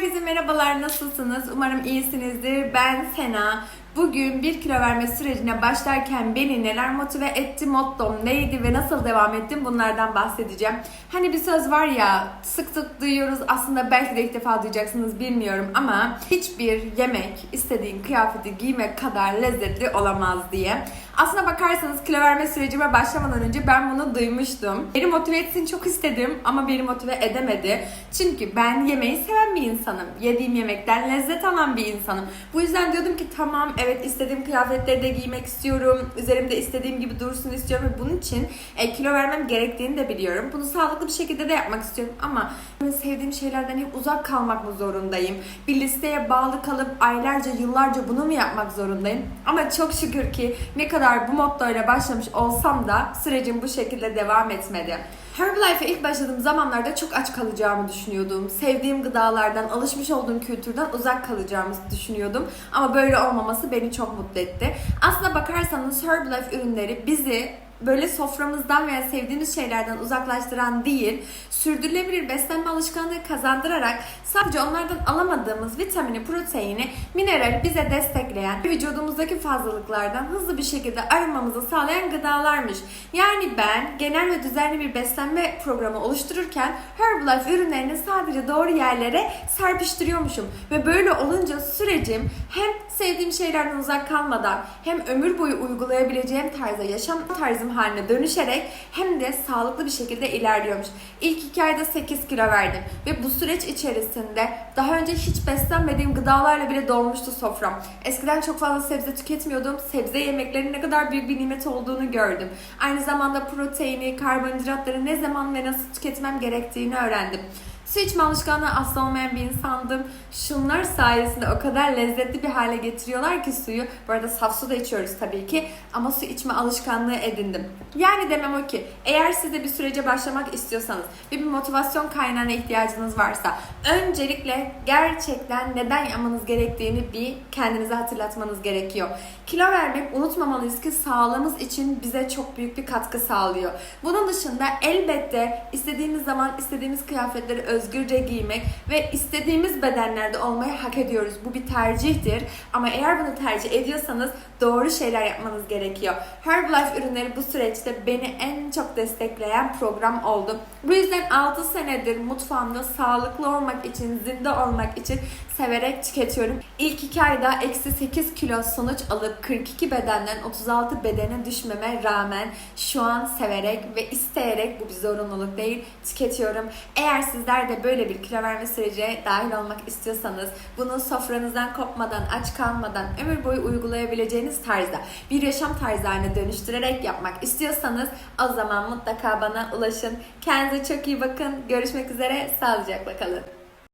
Herkese merhabalar, nasılsınız? Umarım iyisinizdir. Ben Sena. Bugün bir kilo verme sürecine başlarken beni neler motive etti, mottom neydi ve nasıl devam ettim bunlardan bahsedeceğim. Hani bir söz var ya, sık sık duyuyoruz aslında belki de ilk defa duyacaksınız bilmiyorum ama hiçbir yemek istediğin kıyafeti giymek kadar lezzetli olamaz diye. Aslına bakarsanız kilo verme sürecime başlamadan önce ben bunu duymuştum. Beni motive etsin çok istedim ama beni motive edemedi. Çünkü ben yemeği seven bir insanım. Yediğim yemekten lezzet alan bir insanım. Bu yüzden diyordum ki tamam evet istediğim kıyafetleri de giymek istiyorum. Üzerimde istediğim gibi dursun istiyorum ve bunun için e, kilo vermem gerektiğini de biliyorum. Bunu sağlıklı bir şekilde de yapmak istiyorum ama sevdiğim şeylerden hep uzak kalmak mı zorundayım? Bir listeye bağlı kalıp aylarca yıllarca bunu mu yapmak zorundayım? Ama çok şükür ki ne kadar bu mottoyla başlamış olsam da sürecim bu şekilde devam etmedi. Herbalife'e ilk başladığım zamanlarda çok aç kalacağımı düşünüyordum. Sevdiğim gıdalardan, alışmış olduğum kültürden uzak kalacağımı düşünüyordum. Ama böyle olmaması beni çok mutlu etti. Aslına bakarsanız Herbalife ürünleri bizi böyle soframızdan veya sevdiğimiz şeylerden uzaklaştıran değil, sürdürülebilir beslenme alışkanlığı kazandırarak sadece onlardan alamadığımız vitamini, proteini, mineral bize destekleyen, vücudumuzdaki fazlalıklardan hızlı bir şekilde arınmamızı sağlayan gıdalarmış. Yani ben genel ve düzenli bir beslenme programı oluştururken Herbalife ürünlerini sadece doğru yerlere serpiştiriyormuşum. Ve böyle olunca sürecim hem sevdiğim şeylerden uzak kalmadan hem ömür boyu uygulayabileceğim tarzda yaşam tarzım haline dönüşerek hem de sağlıklı bir şekilde ilerliyormuş. İlk iki ayda 8 kilo verdim ve bu süreç içerisinde daha önce hiç beslenmediğim gıdalarla bile dolmuştu sofram. Eskiden çok fazla sebze tüketmiyordum. Sebze yemeklerinin ne kadar büyük bir nimet olduğunu gördüm. Aynı zamanda proteini, karbonhidratları ne zaman ve nasıl tüketmem gerektiğini öğrendim. Su içme alışkanlığı asla olmayan bir insandım. Şunlar sayesinde o kadar lezzetli bir hale getiriyorlar ki suyu. Bu arada saf su da içiyoruz tabii ki. Ama su içme alışkanlığı edindim. Yani demem o ki eğer siz de bir sürece başlamak istiyorsanız ve bir motivasyon kaynağına ihtiyacınız varsa öncelikle gerçekten neden yapmanız gerektiğini bir kendinize hatırlatmanız gerekiyor. Kilo vermek unutmamalıyız ki sağlığımız için bize çok büyük bir katkı sağlıyor. Bunun dışında elbette istediğimiz zaman istediğimiz kıyafetleri özgürce giymek ve istediğimiz bedenlerde olmayı hak ediyoruz. Bu bir tercihtir. Ama eğer bunu tercih ediyorsanız doğru şeyler yapmanız gerekiyor. Herbalife ürünleri bu süreçte beni en çok destekleyen program oldu. Bu yüzden 6 senedir mutfağımda sağlıklı olmak için, zinde olmak için severek tüketiyorum. İlk 2 ayda eksi 8 kilo sonuç alıp 42 bedenden 36 bedene düşmeme rağmen şu an severek ve isteyerek bu bir zorunluluk değil tüketiyorum. Eğer sizler de böyle bir kilo verme sürecine dahil olmak istiyorsanız bunu sofranızdan kopmadan, aç kalmadan ömür boyu uygulayabileceğiniz tarzda bir yaşam tarzı haline dönüştürerek yapmak istiyorsanız o zaman mutlaka bana ulaşın. Kendinize çok iyi bakın. Görüşmek üzere. Sağlıcakla kalın.